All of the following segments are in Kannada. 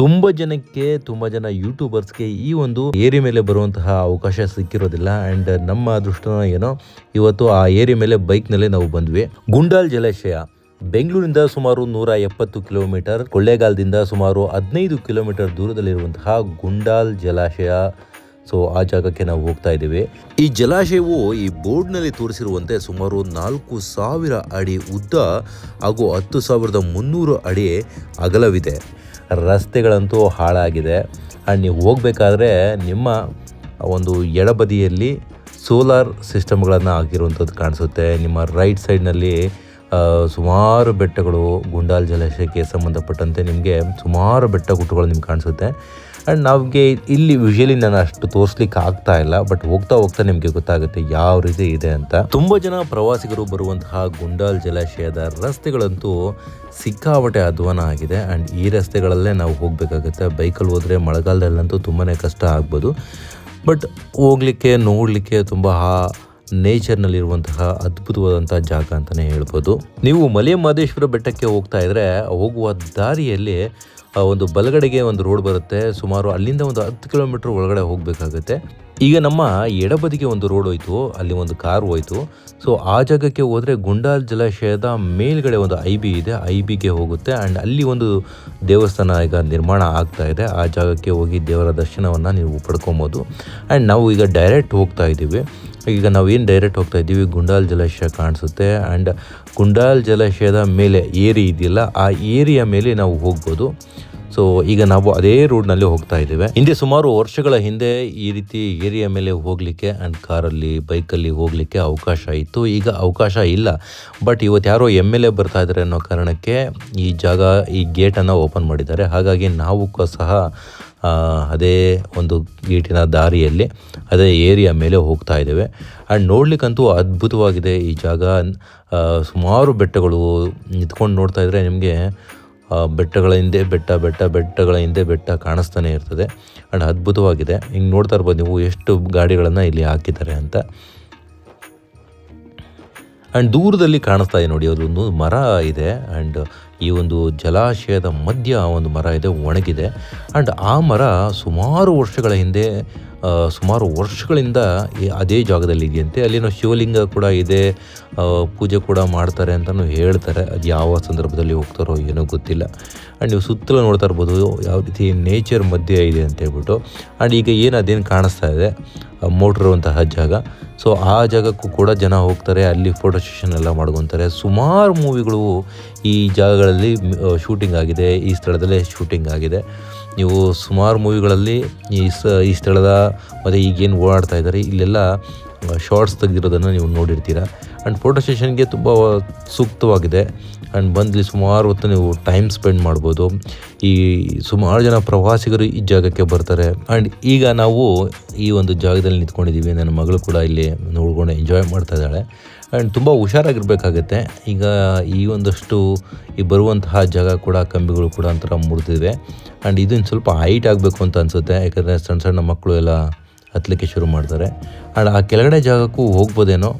ತುಂಬ ಜನಕ್ಕೆ, ತುಂಬ ಜನ ಯೂಟ್ಯೂಬರ್ಸ್ಗೆ ಈ ಒಂದು ಏರಿ ಮೇಲೆ ಬರುವಂತಹ ಅವಕಾಶ ಸಿಕ್ಕಿರೋದಿಲ್ಲ. ಆ್ಯಂಡ್ ನಮ್ಮ ಅದೃಷ್ಟ ಏನೋ, ಇವತ್ತು ಆ ಏರಿ ಮೇಲೆ ಬೈಕ್ನಲ್ಲೇ ನಾವು ಬಂದ್ವಿ. ಗುಂಡಾಲ್ ಜಲಾಶಯ, ಬೆಂಗಳೂರಿಂದ ಸುಮಾರು ನೂರ ಎಪ್ಪತ್ತು ಕಿಲೋಮೀಟರ್ ಕೊಳ್ಳೇಗಾಲದಿಂದ ಸುಮಾರು ಹದಿನೈದು ಕಿಲೋಮೀಟರ್ ದೂರದಲ್ಲಿರುವಂತಹ ಗುಂಡಾಲ್ ಜಲಾಶಯ. ಸೊ ಆ ಜಾಗಕ್ಕೆ ನಾವು ಹೋಗ್ತಾ ಇದ್ದೀವಿ. ಈ ಜಲಾಶಯವು ಈ ಬೋರ್ಡ್ನಲ್ಲಿ ತೋರಿಸಿರುವಂತೆ ಸುಮಾರು ನಾಲ್ಕು ಸಾವಿರ ಅಡಿ ಉದ್ದ ಹಾಗೂ ಹತ್ತು ಸಾವಿರದ ಮುನ್ನೂರು ಅಡಿ ಅಗಲವಿದೆ. ರಸ್ತೆಗಳಂತೂ ಹಾಳಾಗಿದೆ. ಆ್ಯಂಡ್ ನೀವು ಹೋಗಬೇಕಾದ್ರೆ ನಿಮ್ಮ ಒಂದು ಎಡಬದಿಯಲ್ಲಿ ಸೋಲಾರ್ ಸಿಸ್ಟಮ್ಗಳನ್ನು ಹಾಕಿರುವಂಥದ್ದು ಕಾಣಿಸುತ್ತೆ. ನಿಮ್ಮ ರೈಟ್ ಸೈಡ್ನಲ್ಲಿ ಸುಮಾರು ಬೆಟ್ಟಗಳು ಗುಂಡಾಲ್ ಜಲಾಶಯಕ್ಕೆ ಸಂಬಂಧಪಟ್ಟಂತೆ ನಿಮಗೆ ಸುಮಾರು ಬೆಟ್ಟ ಗುಟ್ಟುಗಳು ನಿಮ್ಗೆ ಕಾಣಿಸುತ್ತೆ. ಆ್ಯಂಡ್ ನಮಗೆ ಇಲ್ಲಿ ವಿಷುವಲಿ ನಾನು ಅಷ್ಟು ತೋರಿಸ್ಲಿಕ್ಕೆ ಆಗ್ತಾ ಇಲ್ಲ ಬಟ್ ಹೋಗ್ತಾ ಹೋಗ್ತಾ ನಿಮಗೆ ಗೊತ್ತಾಗುತ್ತೆ ಯಾವ ರೀತಿ ಇದೆ ಅಂತ. ತುಂಬ ಜನ ಪ್ರವಾಸಿಗರು ಬರುವಂತಹ ಗುಂಡಾಲ್ ಜಲಾಶಯದ ರಸ್ತೆಗಳಂತೂ ಸಿಕ್ಕಾಪಟ್ಟೆ ಅಧ್ವಾನ ಆಗಿದೆ. ಆ್ಯಂಡ್ ಈ ರಸ್ತೆಗಳಲ್ಲೇ ನಾವು ಹೋಗಬೇಕಾಗುತ್ತೆ. ಬೈಕಲ್ಲಿ ಹೋದರೆ ಮಳೆಗಾಲದಲ್ಲಂತೂ ತುಂಬಾ ಕಷ್ಟ ಆಗ್ಬೋದು. ಬಟ್ ಹೋಗ್ಲಿಕ್ಕೆ, ನೋಡಲಿಕ್ಕೆ ತುಂಬ ಆ ನೇಚರ್ನಲ್ಲಿರುವಂತಹ ಅದ್ಭುತವಾದಂಥ ಜಾಗ ಅಂತಲೇ ಹೇಳ್ಬೋದು. ನೀವು ಮಲೆ ಮಹದೇಶ್ವರ ಬೆಟ್ಟಕ್ಕೆ ಹೋಗ್ತಾ ಇದ್ದರೆ ಹೋಗುವ ದಾರಿಯಲ್ಲಿ ಒಂದು ಬಲಗಡೆಗೆ ಒಂದು ರೋಡ್ ಬರುತ್ತೆ. ಸುಮಾರು ಅಲ್ಲಿಂದ ಒಂದು ಹತ್ತು ಕಿಲೋಮೀಟರ್ ಒಳಗಡೆ ಹೋಗಬೇಕಾಗುತ್ತೆ. ಈಗ ನಮ್ಮ ಎಡಬದಿಗೆ ಒಂದು ರೋಡ್ ಹೋಯಿತು. ಅಲ್ಲಿ ಒಂದು ಕಾರ್ ಹೋಯಿತು. ಸೊ ಆ ಜಾಗಕ್ಕೆ ಹೋದರೆ ಗುಂಡಾಲ್ ಜಲಾಶಯದ ಮೇಲ್ಗಡೆ ಒಂದು ಐ ಬಿ ಇದೆ. ಐ ಬಿಗೆ ಹೋಗುತ್ತೆ. ಆ್ಯಂಡ್ ಅಲ್ಲಿ ಒಂದು ದೇವಸ್ಥಾನ ಈಗ ನಿರ್ಮಾಣ ಆಗ್ತಾ ಇದೆ. ಆ ಜಾಗಕ್ಕೆ ಹೋಗಿ ದೇವರ ದರ್ಶನವನ್ನು ನೀವು ಪಡ್ಕೊಬೋದು. ಆ್ಯಂಡ್ ನಾವು ಈಗ ಡೈರೆಕ್ಟ್ ಹೋಗ್ತಾ ಇದ್ದೀವಿ. ಈಗ ನಾವು ಏನು ಡೈರೆಕ್ಟ್ ಹೋಗ್ತಾ ಇದ್ದೀವಿ, ಗುಂಡಾಲ್ ಜಲಾಶಯ ಕಾಣಿಸುತ್ತೆ ಆ್ಯಂಡ್ ಗುಂಡಾಲ್ ಜಲಾಶಯದ ಮೇಲೆ ಏರಿ ಇದೆಯಲ್ಲ, ಆ ಏರಿಯ ಮೇಲೆ ನಾವು ಹೋಗ್ಬೋದು. ಸೊ ಈಗ ನಾವು ಅದೇ ರೋಡ್ನಲ್ಲಿ ಹೋಗ್ತಾ ಇದ್ದೇವೆ. ಹಿಂದೆ ಸುಮಾರು ವರ್ಷಗಳ ಹಿಂದೆ ಈ ರೀತಿ ಏರಿಯಾ ಮೇಲೆ ಹೋಗಲಿಕ್ಕೆ ಆ್ಯಂಡ್ ಕಾರಲ್ಲಿ ಬೈಕಲ್ಲಿ ಹೋಗಲಿಕ್ಕೆ ಅವಕಾಶ ಇತ್ತು. ಈಗ ಅವಕಾಶ ಇಲ್ಲ. ಬಟ್ ಇವತ್ತು ಯಾರೋ ಎಂ ಎಲ್ ಎ ಬರ್ತಾ ಇದ್ದಾರೆ ಅನ್ನೋ ಕಾರಣಕ್ಕೆ ಈ ಜಾಗ, ಈ ಗೇಟನ್ನು ಓಪನ್ ಮಾಡಿದ್ದಾರೆ. ಹಾಗಾಗಿ ನಾವು ಸಹ ಅದೇ ಒಂದು ಗೇಟಿನ ದಾರಿಯಲ್ಲಿ ಅದೇ ಏರಿಯಾ ಮೇಲೆ ಹೋಗ್ತಾ ಇದ್ದೇವೆ. ಆ್ಯಂಡ್ ನೋಡ್ಲಿಕ್ಕಂತೂ ಅದ್ಭುತವಾಗಿದೆ ಈ ಜಾಗ. ಸುಮಾರು ಬೆಟ್ಟಗಳು ನಿಂತ್ಕೊಂಡು ನೋಡ್ತಾ ಇದ್ರೆ ನಿಮಗೆ ಬೆಟ್ಟಗಳ ಹಿಂದೆ ಬೆಟ್ಟ ಬೆಟ್ಟ, ಬೆಟ್ಟಗಳ ಹಿಂದೆ ಬೆಟ್ಟ ಕಾಣಿಸ್ತಾನೆ ಇರ್ತದೆ. ಆ್ಯಂಡ್ ಅದ್ಭುತವಾಗಿದೆ. ಹಿಂಗೆ ನೋಡ್ತಾ ಇರ್ಬೋದು ನೀವು ಎಷ್ಟು ಗಾಡಿಗಳನ್ನು ಇಲ್ಲಿ ಹಾಕಿದ್ದಾರೆ ಅಂತ. ಆ್ಯಂಡ್ ದೂರದಲ್ಲಿ ಕಾಣಿಸ್ತಾ ಇದೆ ನೋಡಿ, ಅದೊಂದು ಮರ ಇದೆ. ಆ್ಯಂಡ್ ಈ ಒಂದು ಜಲಾಶಯದ ಮಧ್ಯ ಒಂದು ಮರ ಇದೆ, ಒಣಗಿದೆ. ಆ್ಯಂಡ್ ಆ ಮರ ಸುಮಾರು ವರ್ಷಗಳ ಹಿಂದೆ ಸುಮಾರು ವರ್ಷಗಳಿಂದ ಅದೇ ಜಾಗದಲ್ಲಿ ಇದೆಯಂತೆ. ಅಲ್ಲಿನ ಶಿವಲಿಂಗ ಕೂಡ ಇದೆ ಪೂಜೆ ಕೂಡ ಮಾಡ್ತಾರೆ ಅಂತಲೂ ಹೇಳ್ತಾರೆ. ಅದು ಯಾವ ಸಂದರ್ಭದಲ್ಲಿ ಹೋಗ್ತಾರೋ ಏನೋ ಗೊತ್ತಿಲ್ಲ. ಆ್ಯಂಡ್ ನೀವು ಸುತ್ತಲೂ ನೋಡ್ತಾ ಇರ್ಬೋದು, ಯಾವ ರೀತಿ ನೇಚರ್ ಮಧ್ಯೆ ಇದೆ ಅಂತ ಹೇಳ್ಬಿಟ್ಟು. ಆ್ಯಂಡ್ ಈಗ ಏನು ಅದೇನು ಕಾಣಿಸ್ತಾ ಇದೆ? ಮೋಟ್ರ್ ಇರುವಂತಹ ಜಾಗ. ಸೊ ಆ ಜಾಗಕ್ಕೂ ಕೂಡ ಜನ ಹೋಗ್ತಾರೆ, ಅಲ್ಲಿ ಫೋಟೋ ಸೆಷನ್ ಎಲ್ಲ ಮಾಡ್ಕೊತಾರೆ. ಸುಮಾರು ಮೂವಿಗಳು ಈ ಜಾಗಗಳಲ್ಲಿ ಶೂಟಿಂಗ್ ಆಗಿದೆ, ಈ ಸ್ಥಳದಲ್ಲೇ ಶೂಟಿಂಗ್ ಆಗಿದೆ. ನೀವು ಸುಮಾರು ಮೂವಿಗಳಲ್ಲಿ ಈ ಸ, ಈ ಸ್ಥಳದ, ಮತ್ತು ಈಗೇನು ಓಡಾಡ್ತಾ ಇದ್ದಾರೆ, ಇಲ್ಲೆಲ್ಲ ಶಾರ್ಟ್ಸ್ ತೆಗೆದಿರೋದನ್ನು ನೀವು ನೋಡಿರ್ತೀರ? ಆ್ಯಂಡ್ ಫೋಟೋ ಸೆಷನ್ಗೆ ತುಂಬ ಸೂಕ್ತವಾಗಿದೆ. ಆ್ಯಂಡ್ ಬಂದು ಸುಮಾರು ಹೊತ್ತು ನೀವು ಟೈಮ್ ಸ್ಪೆಂಡ್ ಮಾಡ್ಬೋದು. ಈ ಸುಮಾರು ಜನ ಪ್ರವಾಸಿಗರು ಈ ಜಾಗಕ್ಕೆ ಬರ್ತಾರೆ. ಆ್ಯಂಡ್ ಈಗ ನಾವು ಈ ಒಂದು ಜಾಗದಲ್ಲಿ ನಿಂತ್ಕೊಂಡಿದ್ದೀವಿ. ನನ್ನ ಮಗಳು ಕೂಡ ಇಲ್ಲಿ ನೋಡ್ಕೊಂಡು ಎಂಜಾಯ್ ಮಾಡ್ತಾ ಇದ್ದಾಳೆ. ಆ್ಯಂಡ್ ತುಂಬ ಹುಷಾರಾಗಿರ್ಬೇಕಾಗತ್ತೆ. ಈಗ ಈ ಒಂದಷ್ಟು ಈ ಬರುವಂತಹ ಜಾಗ ಕೂಡ, ಕಂಬಿಗಳು ಕೂಡ ಒಂಥರ ಮುರಿದಿವೆ ಆ್ಯಂಡ್ ಇದನ್ನು ಸ್ವಲ್ಪ ಹೈಟ್ ಆಗಬೇಕು ಅಂತ ಅನಿಸುತ್ತೆ. ಯಾಕಂದರೆ ಸಣ್ಣ ಸಣ್ಣ ಮಕ್ಕಳು ಎಲ್ಲ ಹತ್ತಲಿಕ್ಕೆ ಶುರು ಮಾಡ್ತಾರೆ. ಆ್ಯಂಡ್ ಆ ಕೆಳಗಡೆ ಜಾಗಕ್ಕೂ ಹೋಗ್ಬೋದೇನೋ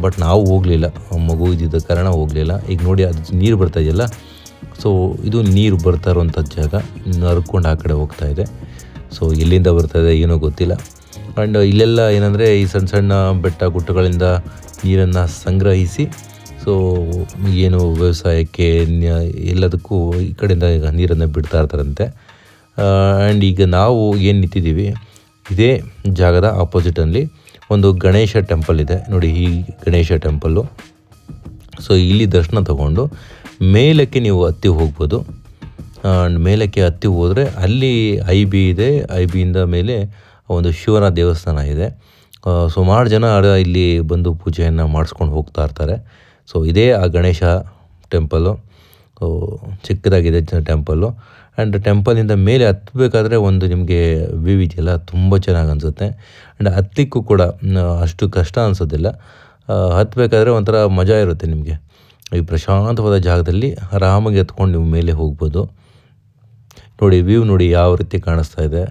ಬಟ್ ನಾವು ಹೋಗಲಿಲ್ಲ. ಮಗು ಇದ್ದಿದ್ದ ಕಾರಣ ಹೋಗಲಿಲ್ಲ. ಈಗ ನೋಡಿ, ಅದು ನೀರು ಬರ್ತಾ ಇದೆಯಲ್ಲ? ಸೊ, ಇದು ನೀರು ಬರ್ತಾ ಇರುವಂಥ ಜಾಗ. ನರ್ಕೊಂಡು ಆ ಕಡೆ ಹೋಗ್ತಾ ಇದೆ. ಸೊ, ಎಲ್ಲಿಂದ ಬರ್ತಾ ಇದೆ ಏನೋ ಗೊತ್ತಿಲ್ಲ. ಆ್ಯಂಡ್ ಇಲ್ಲೆಲ್ಲ ಏನಂದರೆ, ಈ ಸಣ್ಣ ಸಣ್ಣ ಬೆಟ್ಟ ಗುಟ್ಟಗಳಿಂದ ನೀರನ್ನು ಸಂಗ್ರಹಿಸಿ, ಸೊ, ಏನು ವ್ಯವಸಾಯಕ್ಕೆ ಎಲ್ಲದಕ್ಕೂ ಈ ಕಡೆಯಿಂದ ಈಗ ನೀರನ್ನು ಬಿಡ್ತಾ ಇರ್ತಾರಂತೆ. ಆ್ಯಂಡ್ ಈಗ ನಾವು ಏನು ನಿಂತಿದ್ದೀವಿ ಇದೇ ಜಾಗದ ಆಪೋಸಿಟಲ್ಲಿ ಒಂದು ಗಣೇಶ ಟೆಂಪಲ್ ಇದೆ. ನೋಡಿ ಈ ಗಣೇಶ ಟೆಂಪಲ್ಲು ಸೊ ಇಲ್ಲಿ ದರ್ಶನ ತಗೊಂಡು ಮೇಲಕ್ಕೆ ನೀವು ಹತ್ತಿ ಹೋಗ್ಬೋದು. ಮೇಲಕ್ಕೆ ಹತ್ತಿ ಹೋದರೆ ಅಲ್ಲಿ ಐ ಬಿ ಇದೆ. ಐ ಬಿಯಿಂದ ಮೇಲೆ ಒಂದು ಶಿವನ ದೇವಸ್ಥಾನ ಇದೆ. ಸುಮಾರು ಜನ ಇಲ್ಲಿ ಬಂದು ಪೂಜೆಯನ್ನು ಮಾಡಿಸ್ಕೊಂಡು ಹೋಗ್ತಾ ಇರ್ತಾರೆ. ಸೊ ಇದೇ ಆ ಗಣೇಶ ಟೆಂಪಲ್ಲು ಚಿಕ್ಕದಾಗಿದೆ ಟೆಂಪಲ್ಲು ಆ್ಯಂಡ್ ಟೆಂಪಲಿಂದ ಮೇಲೆ ಹತ್ತಬೇಕಾದ್ರೆ ಒಂದು ನಿಮಗೆ ವ್ಯೂ ಇದೆಯಲ್ಲ ತುಂಬ ಚೆನ್ನಾಗಿ ಅನಿಸುತ್ತೆ. ಆ್ಯಂಡ್ ಹತ್ತಿಕ್ಕೂ ಕೂಡ ಅಷ್ಟು ಕಷ್ಟ ಅನಿಸೋದಿಲ್ಲ. ಹತ್ತಬೇಕಾದ್ರೆ ಒಂಥರ ಮಜಾ ಇರುತ್ತೆ ನಿಮಗೆ. ಈ ಪ್ರಶಾಂತವಾದ ಜಾಗದಲ್ಲಿ ಆರಾಮಾಗಿ ಎತ್ಕೊಂಡು ನೀವು ಮೇಲೆ ಹೋಗ್ಬೋದು. ನೋಡಿ ವ್ಯೂ ನೋಡಿ ಯಾವ ರೀತಿ ಕಾಣಿಸ್ತಾ ಇದೆ.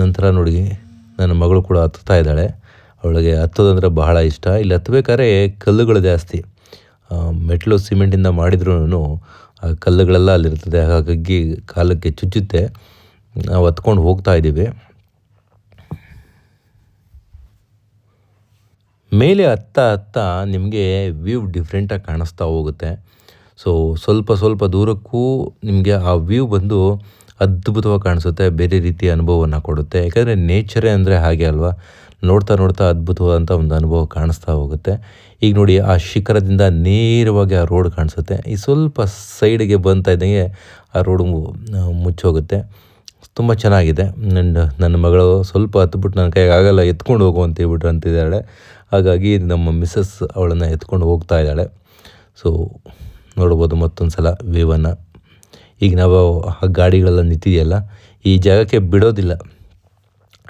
ನಂತರ ನೋಡಿ, ನನ್ನ ಮಗಳು ಕೂಡ ಹತ್ತುತ್ತಾ ಇದ್ದಾಳೆ. ಅವಳಿಗೆ ಹತ್ತೋದಂದ್ರೆ ಬಹಳ ಇಷ್ಟ. ಇಲ್ಲಿ ಹತ್ತಬೇಕಾದ್ರೆ ಕಲ್ಲುಗಳು ಜಾಸ್ತಿ. ಮೆಟ್ಲು ಸಿಮೆಂಟಿಂದ ಮಾಡಿದ್ರೂ ಕಲ್ಲುಗಳೆಲ್ಲ ಅಲ್ಲಿರ್ತದೆ ಹಾಗಾಗಿ ಕಾಲಕ್ಕೆ ಚುಚ್ಚುತ್ತೆ. ನಾವು ಹತ್ಕೊಂಡು ಹೋಗ್ತಾ ಇದ್ದೀವಿ. ಮೇಲೆ ಹತ್ತ ಹತ್ತ ನಿಮಗೆ ವ್ಯೂ ಡಿಫ್ರೆಂಟಾಗಿ ಕಾಣಿಸ್ತಾ ಹೋಗುತ್ತೆ. ಸೊ ಸ್ವಲ್ಪ ಸ್ವಲ್ಪ ದೂರಕ್ಕೂ ನಿಮಗೆ ಆ ವ್ಯೂ ಬಂದು ಅದ್ಭುತವಾಗಿ ಕಾಣಿಸುತ್ತೆ, ಬೇರೆ ರೀತಿಯ ಅನುಭವವನ್ನು ಕೊಡುತ್ತೆ. ಯಾಕಂದರೆ ನೇಚರೇ ಅಂದರೆ ಹಾಗೆ ಅಲ್ವಾ? ನೋಡ್ತಾ ನೋಡ್ತಾ ಅದ್ಭುತವಾದಂಥ ಒಂದು ಅನುಭವ ಕಾಣಿಸ್ತಾ ಹೋಗುತ್ತೆ. ಈಗ ನೋಡಿ, ಆ ಶಿಖರದಿಂದ ನೇರವಾಗಿ ಆ ರೋಡ್ ಕಾಣಿಸುತ್ತೆ. ಈ ಸ್ವಲ್ಪ ಸೈಡಿಗೆ ಬಂತಾ ಇದ್ದಂಗೆ ಆ ರೋಡು ಮುಚ್ಚೋಗುತ್ತೆ. ತುಂಬ ಚೆನ್ನಾಗಿದೆ. ನನ್ನ ನನ್ನ ಮಗಳು ಸ್ವಲ್ಪ ಹತ್ಬಿಟ್ಟು ನನ್ನ ಕೈಗೆ ಆಗಲ್ಲ, ಎತ್ಕೊಂಡು ಹೋಗು ಅಂತ ಹೇಳ್ಬಿಟ್ಟು ಅಂತಿದ್ದಾಳೆ. ಹಾಗಾಗಿ ನಮ್ಮ ಮಿಸ್ಸಸ್ ಅವಳನ್ನು ಎತ್ಕೊಂಡು ಹೋಗ್ತಾ ಇದ್ದಾಳೆ. ಸೊ ನೋಡ್ಬೋದು ಮತ್ತೊಂದು ಸಲ ವ್ಯೂವನ್ನು ಈಗ ನಾವು ಆ ಗಾಡಿಗಳೆಲ್ಲ ನಿಂತಿದೆಯಲ್ಲ, ಈ ಜಾಗಕ್ಕೆ ಬಿಡೋದಿಲ್ಲ.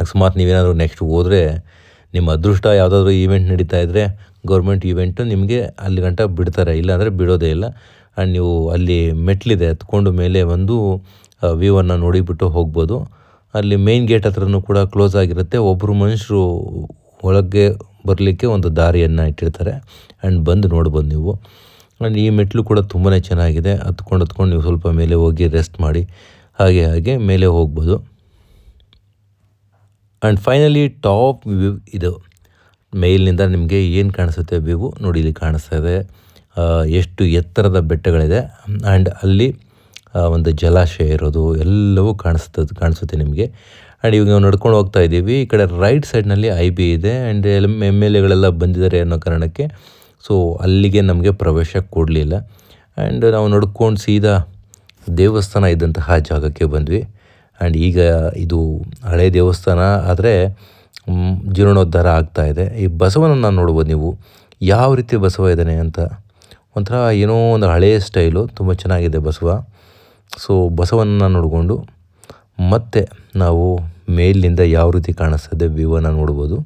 ಅಕಸ್ಮಾತ್ ನೀವೇನಾದರೂ ನೆಕ್ಸ್ಟ್ ಹೋದರೆ ನಿಮ್ಮ ಅದೃಷ್ಟ ಯಾವುದಾದ್ರೂ ಈವೆಂಟ್ ನಡೀತಾ ಇದ್ದರೆ ಗೌರ್ಮೆಂಟ್ ಈವೆಂಟು ನಿಮಗೆ ಅಲ್ಲಿ ಗಂಟ ಬಿಡ್ತಾರೆ, ಇಲ್ಲಾಂದರೆ ಬಿಡೋದೇ ಇಲ್ಲ. ಆ್ಯಂಡ್ ನೀವು ಅಲ್ಲಿ ಮೆಟ್ಲಿದೆ ಹತ್ಕೊಂಡು ಮೇಲೆ ಒಂದು ವ್ಯೂವನ್ನು ನೋಡಿಬಿಟ್ಟು ಹೋಗ್ಬೋದು. ಅಲ್ಲಿ ಮೇನ್ ಗೇಟ್ ಹತ್ರನೂ ಕೂಡ ಕ್ಲೋಸ್ ಆಗಿರುತ್ತೆ. ಒಬ್ಬರು ಮನುಷ್ಯರು ಒಳಗೆ ಬರಲಿಕ್ಕೆ ಒಂದು ದಾರಿಯನ್ನು ಇಟ್ಟಿರ್ತಾರೆ. ಆ್ಯಂಡ್ ಬಂದು ನೋಡ್ಬೋದು ನೀವು. ಆ್ಯಂಡ್ ಈ ಮೆಟ್ಲು ಕೂಡ ತುಂಬಾ ಚೆನ್ನಾಗಿದೆ. ಹತ್ಕೊಂಡು ಹತ್ಕೊಂಡು ನೀವು ಸ್ವಲ್ಪ ಮೇಲೆ ಹೋಗಿ ರೆಸ್ಟ್ ಮಾಡಿ. ಹಾಗೆ ಹಾಗೆ ಮೇಲೆ ಹೋಗ್ಬೋದು. ಆ್ಯಂಡ್ ಫೈನಲಿ ಟಾಪ್ ವ್ಯೂ ಇದು. ಮೇಲಿನಿಂದ ನಿಮಗೆ ಏನು ಕಾಣಿಸುತ್ತೆ ವ್ಯೂ ನೋಡಿ, ಇಲ್ಲಿ ಕಾಣಿಸ್ತಾ ಇದೆ. ಎಷ್ಟು ಎತ್ತರದ ಬೆಟ್ಟಗಳಿದೆ. ಆ್ಯಂಡ್ ಅಲ್ಲಿ ಒಂದು ಜಲಾಶಯ ಇರೋದು, ಎಲ್ಲವೂ ಕಾಣಿಸ್ತದೆ ಕಾಣಿಸುತ್ತೆ ನಿಮಗೆ. ಆ್ಯಂಡ್ ಇವಾಗ ನಾವು ನಡ್ಕೊಂಡು ಹೋಗ್ತಾ ಇದ್ದೀವಿ ಈ ಕಡೆ ರೈಟ್ ಸೈಡ್ನಲ್ಲಿ ಐ ಬಿ ಇದೆ. ಆ್ಯಂಡ್ ಎಂ, ಎಲ್ ಎಗಳೆಲ್ಲ ಬಂದಿದ್ದಾರೆ ಅನ್ನೋ ಕಾರಣಕ್ಕೆ ಸೊ ಅಲ್ಲಿಗೆ ನಮಗೆ ಪ್ರವೇಶ ಕೊಡಲಿಲ್ಲ. ಆ್ಯಂಡ್ ನಾವು ನಡ್ಕೊಂಡು ಸೀದಾ ದೇವಸ್ಥಾನ ಇದ್ದಂತಹ ಜಾಗಕ್ಕೆ ಬಂದ್ವಿ. ಆ್ಯಂಡ್ ಈಗ ಇದು ಹಳೆ ದೇವಸ್ಥಾನ ಆದರೆ ಜೀರ್ಣೋದ್ಧಾರ ಆಗ್ತಾ ಇದೆ. ಈ ಬಸವನನ್ನು ನೋಡ್ಬೋದು ನೀವು. ಯಾವ ರೀತಿ ಬಸವ ಇದ್ದಾನೆ ಅಂತ. ಒಂಥರ ಏನೋ ಒಂದು ಹಳೆಯ ಸ್ಟೈಲು. ತುಂಬ ಚೆನ್ನಾಗಿದೆ ಬಸವ. ಸೊ ಬಸವನನ್ನು ನೋಡಿಕೊಂಡು ಮತ್ತೆ ನಾವು ಮೇಲಿನಿಂದ ಯಾವ ರೀತಿ ಕಾಣಿಸ್ತದೆ ವ್ಯೂವನ್ನು ನೋಡ್ಬೋದು.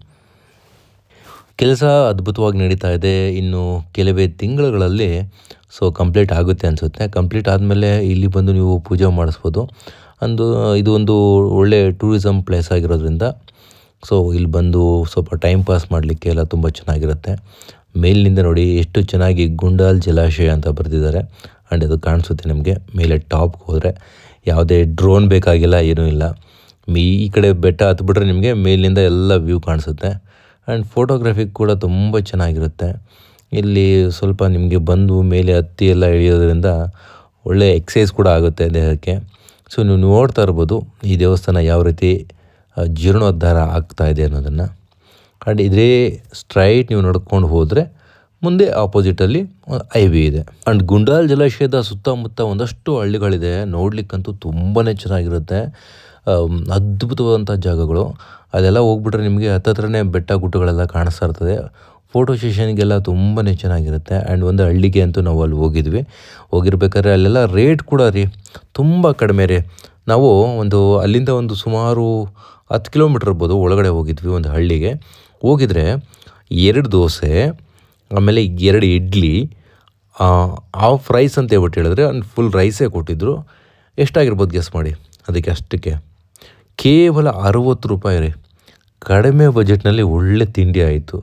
ಕೆಲಸ ಅದ್ಭುತವಾಗಿ ನಡೀತಾ ಇದೆ. ಇನ್ನು ಕೆಲವೇ ತಿಂಗಳುಗಳಲ್ಲಿ ಸೊ ಕಂಪ್ಲೀಟ್ ಆಗುತ್ತೆ ಅನಿಸುತ್ತೆ. ಕಂಪ್ಲೀಟ್ ಆದಮೇಲೆ ಇಲ್ಲಿ ಬಂದು ನೀವು ಪೂಜೆ ಮಾಡಿಸ್ಬೋದು. ಅಂದು ಇದು ಒಂದು ಒಳ್ಳೆಯ ಟೂರಿಸಮ್ ಪ್ಲೇಸ್ ಆಗಿರೋದ್ರಿಂದ ಸೊ ಇಲ್ಲಿ ಬಂದು ಸ್ವಲ್ಪ ಟೈಮ್ ಪಾಸ್ ಮಾಡಲಿಕ್ಕೆ ಎಲ್ಲ ತುಂಬ ಚೆನ್ನಾಗಿರುತ್ತೆ. ಮೇಲಿನಿಂದ ನೋಡಿ ಎಷ್ಟು ಚೆನ್ನಾಗಿ ಗುಂಡಾಲ್ ಜಲಾಶಯ ಅಂತ ಬರೆದಿದ್ದಾರೆ. ಆ್ಯಂಡ್ ಅದು ಕಾಣಿಸುತ್ತೆ ನಿಮಗೆ. ಮೇಲೆ ಟಾಪ್ಗೆ ಹೋದರೆ ಯಾವುದೇ ಡ್ರೋನ್ ಬೇಕಾಗಿಲ್ಲ, ಏನೂ ಇಲ್ಲ. ಈ ಕಡೆ ಬೆಟ್ಟ ಹತ್ಬಿಟ್ರೆ ನಿಮಗೆ ಮೇಲಿನಿಂದ ಎಲ್ಲ ವ್ಯೂ ಕಾಣಿಸುತ್ತೆ. ಆ್ಯಂಡ್ ಫೋಟೋಗ್ರಫಿ ಕೂಡ ತುಂಬ ಚೆನ್ನಾಗಿರುತ್ತೆ. ಇಲ್ಲಿ ಸ್ವಲ್ಪ ನಿಮಗೆ ಬಂದು ಮೇಲೆ ಹತ್ತಿ ಎಲ್ಲ ಇಳಿಯೋದ್ರಿಂದ ಒಳ್ಳೆಯ ಎಕ್ಸಸೈಸ್ ಕೂಡ ಆಗುತ್ತೆ ದೇಹಕ್ಕೆ. ಸೊ ನೀವು ನೋಡ್ತಾ ಇರ್ಬೋದು ಈ ದೇವಸ್ಥಾನ ಯಾವ ರೀತಿ ಜೀರ್ಣೋದ್ಧಾರ ಆಗ್ತಾ ಇದೆ ಅನ್ನೋದನ್ನು. ಆ್ಯಂಡ್ ಇದೇ ಸ್ಟ್ರೈಟ್ ನೀವು ನಡ್ಕೊಂಡು ಹೋದರೆ ಮುಂದೆ ಆಪೋಸಿಟಲ್ಲಿ ಐ ವಿ ಇದೆ. ಆ್ಯಂಡ್ ಗುಂಡಾಲ್ ಜಲಾಶಯದ ಸುತ್ತಮುತ್ತ ಒಂದಷ್ಟು ಹಳ್ಳಿಗಳಿದೆ. ನೋಡಲಿಕ್ಕಂತೂ ತುಂಬಾ ಚೆನ್ನಾಗಿರುತ್ತೆ. ಅದ್ಭುತವಾದಂಥ ಜಾಗಗಳು. ಅದೆಲ್ಲ ಹೋಗ್ಬಿಟ್ರೆ ನಿಮಗೆ ಹತ್ತತ್ರನೇ ಬೆಟ್ಟ ಗುಡ್ಡಗಳೆಲ್ಲ ಕಾಣಿಸ್ತಾ ಇರ್ತದೆ. ಫೋಟೋ ಸೆಷನ್ಗೆಲ್ಲ ತುಂಬನೇ ಚೆನ್ನಾಗಿರುತ್ತೆ. ಆ್ಯಂಡ್ ಒಂದು ಹಳ್ಳಿಗೆ ಅಂತೂ ನಾವು ಅಲ್ಲಿ ಹೋಗಿದ್ವಿ. ಹೋಗಿರ್ಬೇಕಾದ್ರೆ ಅಲ್ಲೆಲ್ಲ ರೇಟ್ ಕೂಡ ರೀ ತುಂಬ ಕಡಿಮೆ ರೀ. ನಾವು ಒಂದು ಅಲ್ಲಿಂದ ಒಂದು ಸುಮಾರು ಹತ್ತು ಕಿಲೋಮೀಟ್ರ್ ಇರ್ಬೋದು. ಒಳಗಡೆ ಹೋಗಿದ್ವಿ ಒಂದು ಹಳ್ಳಿಗೆ. ಹೋಗಿದ್ರೆ ಎರಡು ದೋಸೆ ಆಮೇಲೆ ಎರಡು ಇಡ್ಲಿ ಹಾಫ್ ರೈಸ್ ಅಂತ ಹೇಳ್ಬಿಟ್ಟು ಹೇಳಿದ್ರೆ ಫುಲ್ ರೈಸೇ ಕೊಟ್ಟಿದ್ದರು ಎಷ್ಟಾಗಿರ್ಬೋದು ಗೆಸ್ ಮಾಡಿ? ಅದಕ್ಕೆ ಅಷ್ಟಕ್ಕೆ. ಕೇವಲ ಅರುವತ್ತು ರೂಪಾಯಿ ರೀ. ಕಡಿಮೆ ಬಜೆಟ್ನಲ್ಲಿ ಒಳ್ಳೆ ತಿಂಡಿ ಆಯಿತು.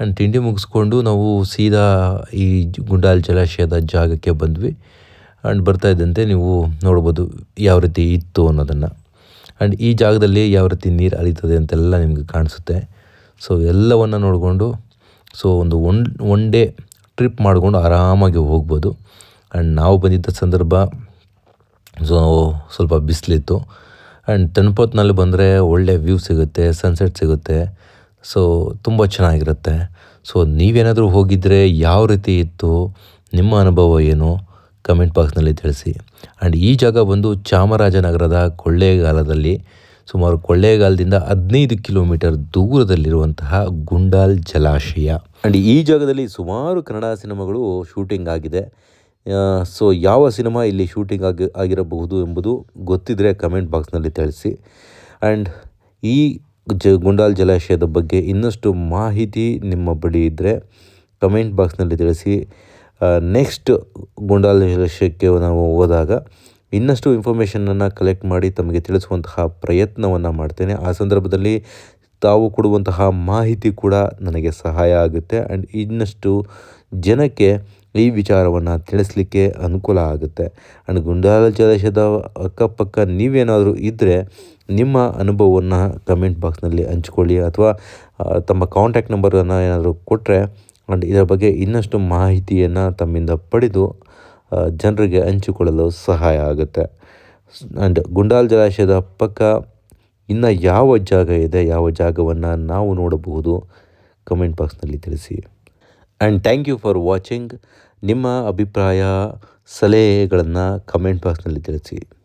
ಆ್ಯಂಡ್ ತಿಂಡಿ ಮುಗಿಸ್ಕೊಂಡು ನಾವು ಸೀದಾ ಈ ಗುಂಡಾಲ್ ಜಲಾಶಯದ ಜಾಗಕ್ಕೆ ಬಂದ್ವಿ. ಆ್ಯಂಡ್ ಬರ್ತಾ ಇದ್ದಂತೆ ನೀವು ನೋಡ್ಬೋದು ಯಾವ ರೀತಿ ಇತ್ತು ಅನ್ನೋದನ್ನು. ಆ್ಯಂಡ್ ಈ ಜಾಗದಲ್ಲಿ ಯಾವ ರೀತಿ ನೀರು ಹರಿತದೆ ಅಂತೆಲ್ಲ ನಿಮಗೆ ಕಾಣಿಸುತ್ತೆ. ಸೊ ಎಲ್ಲವನ್ನು ನೋಡಿಕೊಂಡು ಸೊ ಒಂದು ಒನ್ ಒನ್ ಡೇ ಟ್ರಿಪ್ ಮಾಡಿಕೊಂಡು ಆರಾಮಾಗಿ ಹೋಗ್ಬೋದು. ಆ್ಯಂಡ್ ನಾವು ಬಂದಿದ್ದ ಸಂದರ್ಭ, ಸೊ, ಸ್ವಲ್ಪ ಬಿಸಿಲಿತ್ತು. ಆ್ಯಂಡ್ ತಣ್ಪೊತ್ನಲ್ಲಿ ಬಂದರೆ ಒಳ್ಳೆ ವ್ಯೂ ಸಿಗುತ್ತೆ ಸನ್ಸೆಟ್ ಸಿಗುತ್ತೆ. ಸೊ ತುಂಬ ಚೆನ್ನಾಗಿರುತ್ತೆ. ಸೊ ನೀವೇನಾದರೂ ಹೋಗಿದ್ದರೆ ಯಾವ ರೀತಿ ಇತ್ತು, ನಿಮ್ಮ ಅನುಭವ ಏನು ಕಮೆಂಟ್ ಬಾಕ್ಸ್ನಲ್ಲಿ ತಿಳಿಸಿ. ಆ್ಯಂಡ್ ಈ ಜಾಗ ಬಂದು ಚಾಮರಾಜನಗರದ ಕೊಳ್ಳೇಗಾಲದಲ್ಲಿ, ಸುಮಾರು ಕೊಳ್ಳೇಗಾಲದಿಂದ ಹದಿನೈದು ಕಿಲೋಮೀಟರ್ ದೂರದಲ್ಲಿರುವಂತಹ ಗುಂಡಾಲ್ ಜಲಾಶಯ. ಆ್ಯಂಡ್ ಈ ಜಾಗದಲ್ಲಿ ಸುಮಾರು ಕನ್ನಡ ಸಿನಿಮಾಗಳು ಶೂಟಿಂಗ್ ಆಗಿದೆ. ಸೊ ಯಾವ ಸಿನಿಮಾ ಇಲ್ಲಿ ಶೂಟಿಂಗ್ ಆಗಿ, ಆಗಿರಬಹುದು ಎಂಬುದು ಗೊತ್ತಿದ್ದರೆ ಕಮೆಂಟ್ ಬಾಕ್ಸ್ನಲ್ಲಿ ತಿಳಿಸಿ. ಆ್ಯಂಡ್ ಈ ಜ, ಗುಂಡಾಲ್ ಜಲಾಶಯದ ಬಗ್ಗೆ ಇನ್ನಷ್ಟು ಮಾಹಿತಿ ನಿಮ್ಮ ಬಳಿ ಇದ್ದರೆ ಕಮೆಂಟ್ ಬಾಕ್ಸ್ನಲ್ಲಿ ತಿಳಿಸಿ. ನೆಕ್ಸ್ಟ್ ಗುಂಡಾಲ್ ಜಲಾಶಯಕ್ಕೆ ನಾವು ಹೋದಾಗ ಇನ್ನಷ್ಟು ಇನ್ಫಾರ್ಮೇಷನನ್ನು ಕಲೆಕ್ಟ್ ಮಾಡಿ ತಮಗೆ ತಿಳಿಸುವಂತಹ ಪ್ರಯತ್ನವನ್ನು ಮಾಡ್ತೇನೆ. ಆ ಸಂದರ್ಭದಲ್ಲಿ ತಾವು ಕೊಡುವಂತಹ ಮಾಹಿತಿ ಕೂಡ ನನಗೆ ಸಹಾಯ ಆಗುತ್ತೆ. ಆ್ಯಂಡ್ ಇನ್ನಷ್ಟು ಜನಕ್ಕೆ ಈ ವಿಚಾರವನ್ನು ತಿಳಿಸ್ಲಿಕ್ಕೆ ಅನುಕೂಲ ಆಗುತ್ತೆ. ಆ್ಯಂಡ್ ಗುಂಡಾಲ ಜಲಾಶಯದ ಅಕ್ಕಪಕ್ಕ ನೀವೇನಾದರೂ ಇದ್ದರೆ ನಿಮ್ಮ ಅನುಭವವನ್ನು ಕಮೆಂಟ್ ಬಾಕ್ಸ್ನಲ್ಲಿ ಹಂಚ್ಕೊಳ್ಳಿ ಅಥವಾ ತಮ್ಮ ಕಾಂಟ್ಯಾಕ್ಟ್ ನಂಬರನ್ನು ಏನಾದರೂ ಕೊಟ್ಟರೆ ಆ್ಯಂಡ್ ಇದರ ಬಗ್ಗೆ ಇನ್ನಷ್ಟು ಮಾಹಿತಿಯನ್ನು ತಮ್ಮಿಂದ ಪಡೆದು ಜನರಿಗೆ ಹಂಚಿಕೊಳ್ಳಲು ಸಹಾಯ ಆಗುತ್ತೆ. ಆ್ಯಂಡ್ ಗುಂಡಾಲ್ ಜಲಾಶಯದ ಪಕ್ಕ ಇನ್ನು ಯಾವ ಜಾಗ ಇದೆ, ಯಾವ ಜಾಗವನ್ನು ನಾವು ನೋಡಬಹುದು ಕಮೆಂಟ್ ಬಾಕ್ಸ್ನಲ್ಲಿ ತಿಳಿಸಿ. And thank you for watching ನಿಮ್ಮ ಅಭಿಪ್ರಾಯ, ಸಲಹೆಗಳನ್ನು ಕಮೆಂಟ್ ಬಾಕ್ಸ್ನಲ್ಲಿ ತಿಳಿಸಿ.